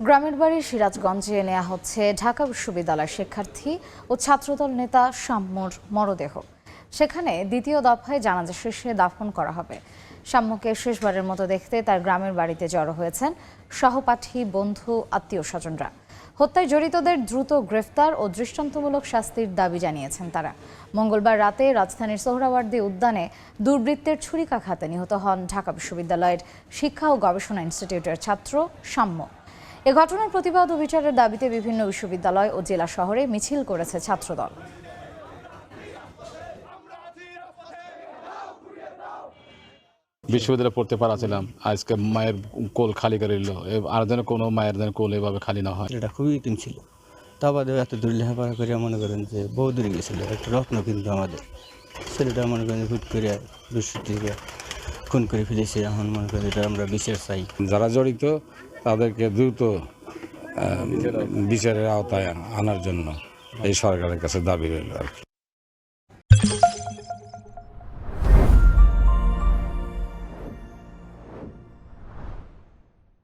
গ্রামের বাড়ি সিরাজগঞ্জে নেওয়া হচ্ছে ঢাকা বিশ্ববিদ্যালয়ের শিক্ষার্থী ও ছাত্রদল নেতা সাম্যর মরদেহ। সেখানে দ্বিতীয় দফায় জানাজা শেষে দাফন করা হবে। সাম্যকে শেষবারের মতো দেখতে তার গ্রামের বাড়িতে জড়ো হয়েছেন সহপাঠী, বন্ধু আত্মীয় স্বজনরা হত্যায় জড়িতদের দ্রুত গ্রেফতার ও দৃষ্টান্তমূলক শাস্তির দাবি জানিয়েছেন তারা। মঙ্গলবার রাতে রাজধানীর সোহরাওয়ার্দী উদ্যানে দুর্বৃত্তের ছুরিকাঘাতে নিহত হন ঢাকা বিশ্ববিদ্যালয়ের শিক্ষা ও গবেষণা ইনস্টিটিউটের ছাত্র সাম্য এ ঘটনার প্রতিবাদ ও বিচারের দাবিতে বিভিন্ন বিশ্ববিদ্যালয় ও জেলা শহরে মিছিল করেছে ছাত্রদল। বিশ্ববিদ্যালয়ে পড়তে পারাছিলাম আজকে মায়ের কোল খালি করে দিল আর যেন কোনো মায়ের যেন কোল এভাবে খালি না হয়। এটা খুবই ইতিম ছিল। তা বাদে এত দূর লেখাপড়া করে মনে করেন যে বহু দূরে গেছিল। একটা রত্ন কিন্তু আমাদের। ছেলেটা মনে করেন হুট করে দুষ্কৃতিকে খুন করে ফেলেছে। এখন মনে করেন এটা আমরা বিচার চাই। যারা জড়িত তাদেরকে দ্রুত বিচারের আওতায় আনার জন্য এই সরকারের কাছে দাবি রইল আর কি।